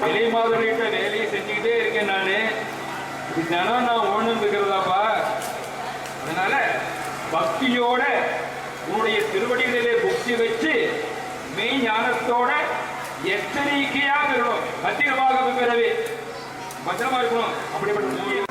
வெளி மாதிரிட்ட வேலையை செஞ்சுக்கிட்டே இருக்கேன் நானு. தினம் நான் ஓணும் இருக்கிறதாப்பா. அதனால பக்தியோட உன்னுடைய திருவடிகளிலே புக்தி வச்சு மெய் ஞானத்தோட எச்சரிக்கையாக இருக்கணும். பத்திரமாக பிறவி பத்திரமா இருக்கணும். அப்படிப்பட்ட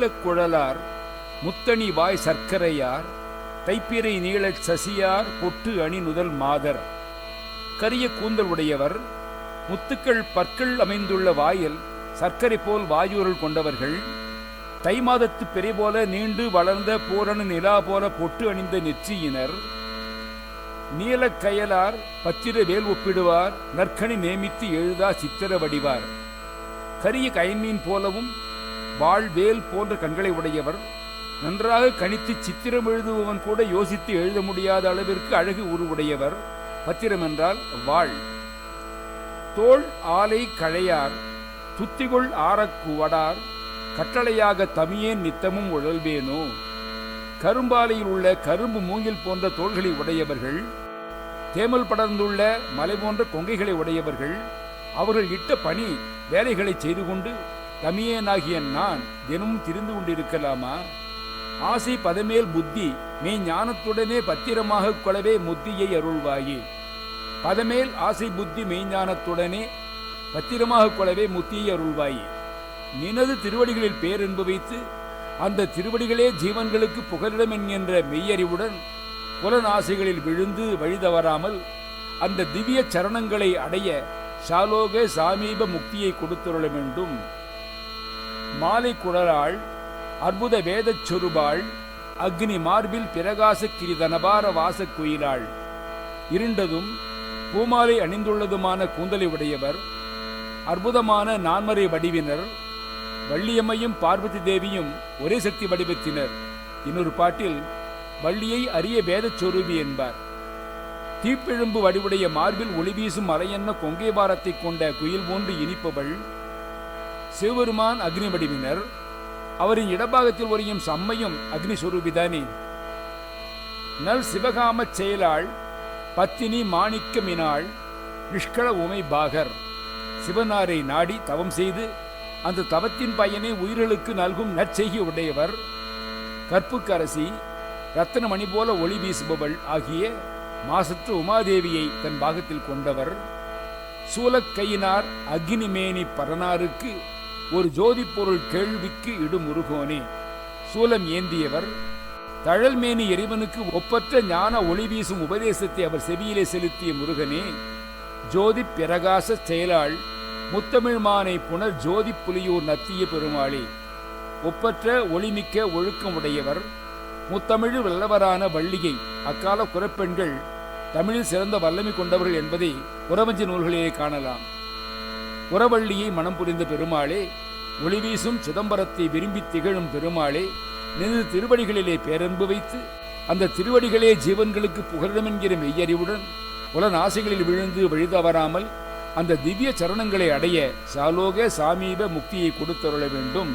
நீலக்குழலார் முத்தணி வாய் சர்க்கரையார் தைப்பிரை நீளச் சசியார் பொட்டு அணி நுதல் மாதர். கரிய கூந்தல் உடையவர் முத்துக்கள் பற்கள் அமைந்துள்ள வாயில் சர்க்கரை போல் வாயுரல் கொண்டவர்கள் தை மாதத்து பிறை போல நீண்டு வளர்ந்த பூரண நிலா போல பொட்டு அணிந்த நெற்றியினர் நீலக்கயலார் பத்திர வேல் ஒப்பிடுவார் நற்கணி நேமித்து எழுதா சித்திர வடிவார் கரிய கைமீன் போலவும் வாழ்வேல் போன்ற கண்களை உடையவர் நன்றாக கணித்து சித்திரம் எழுதுபவன் கூட யோசித்து எழுத முடியாத அளவிற்கு அழகு உருவுடையவர் பத்திரம் என்றால் வாழ் தோள் ஆலை கழையார் துத்திகொள் ஆறக்குவடார் கட்டளையாக தமியேன் நித்தமும் உழல்வேனோ? கரும்பாலையில் உள்ள கரும்பு மூங்கில் போன்ற தோள்களை உடையவர்கள் தேமல் படர்ந்துள்ள மலை போன்ற கொங்கைகளை உடையவர்கள் அவர்கள் இட்ட பணி வேலைகளை செய்து கொண்டு தமியனாகிய நான் தினமும் திரிந்து கொண்டிருக்கலாமா? ஆசை பதமேல் புத்தி நீ ஞானத்துடனே பத்திரமாக கொள்ளவே முத்தியை அருள்வாயே. பதமேல் ஆசை புத்தி மெய்ஞானத்துடனே பத்திரமாக கொள்ளவே முத்தியை அருள்வாயே. நினது திருவடிகளில் பேரன்பு வைத்து அந்த திருவடிகளே ஜீவன்களுக்கு புகலிடம் என்கின்ற மெய்யறிவுடன் புலன் ஆசைகளில் விழுந்து வழிதவறாமல் அந்த திவ்ய சரணங்களை அடைய சாலோக சாமீப முக்தியை கொடுத்துருள வேண்டும். மாலை குழலாள் அற்புத வேதச் சொருபாள் அக்னி மார்பில் பிரகாச கிரிதனபார வாசக் குயிலாள். இருண்டதும் பூமாலை அணிந்துள்ளதுமான கூந்தலை உடையவர் அற்புதமான நான்மறை வடிவினர் வள்ளியம்மையும் பார்வதி தேவியும் ஒரே சக்தி வடிவத்தினர். இன்னொரு பாட்டில் வள்ளியை அரிய வேதச் சொரூபி என்பார். தீப்பெழும்பு வடிவுடைய மார்பில் ஒளி வீசும் மலையென்ன கொங்கை பாரத்தை கொண்ட குயில் போன்று இனிப்பவள் சிவபெருமான் அக்னி வடிவினர் அவரின் இடபாகத்தில் ஒரியும் சம்மையும் அக்னி சொரூபிதானே நல் சிவகாமச் செயலாள் பத்தினி மாணிக்கமினாள் நிஷ்கள உமை பாகர் சிவனாரை நாடி தவம் செய்து அந்த தவத்தின் பயனை உயிர்களுக்கு நல்கும் நற்செய்கி உடையவர். கற்புக்கரசி ரத்தனமணி போல ஒளி வீசுபவள் ஆகிய மாசற்று உமாதேவியை தன் பாகத்தில் கொண்டவர். சூலக்கையினார் அக்னிமேனி பரனாருக்கு ஒரு ஜோதி பொருள் கேள்விக்கு இடுமுருகோனே. சூலம் ஏந்தியவர் தழல்மேனி இறைவனுக்கு ஒப்பற்ற ஞான ஒளி வீசும் உபதேசத்தை அவர் செவியிலே செலுத்திய முருகனே ஜோதி பிரகாச செயலாள் முத்தமிழ்மானை புனர் ஜோதி புலியூர் நத்திய பெருமாளே. ஒப்பற்ற ஒளிமிக்க ஒழுக்கம் உடையவர் முத்தமிழ் வல்லவரான வள்ளியை அக்கால குரப்பெண்கள் தமிழில் சிறந்த வல்லமை கொண்டவர்கள் என்பதை உறவஞ்சி நூல்களிலே காணலாம். உறவள்ளியை மனம் புரிந்த பெருமாளே ஒளிவீசும் சிதம்பரத்தை விரும்பி திகழும் பெருமாளே நின்று திருவடிகளிலே பேரன்பு வைத்து அந்த திருவடிகளே ஜீவன்களுக்கு புகலிடம் என்கிற மெய்யறிவுடன் உலன் ஆசைகளில் விழுந்து வழிதவறாமல் அந்த திவ்ய சரணங்களை அடைய சாலோக சாமீப முக்தியை கொடுத்தருள வேண்டும்.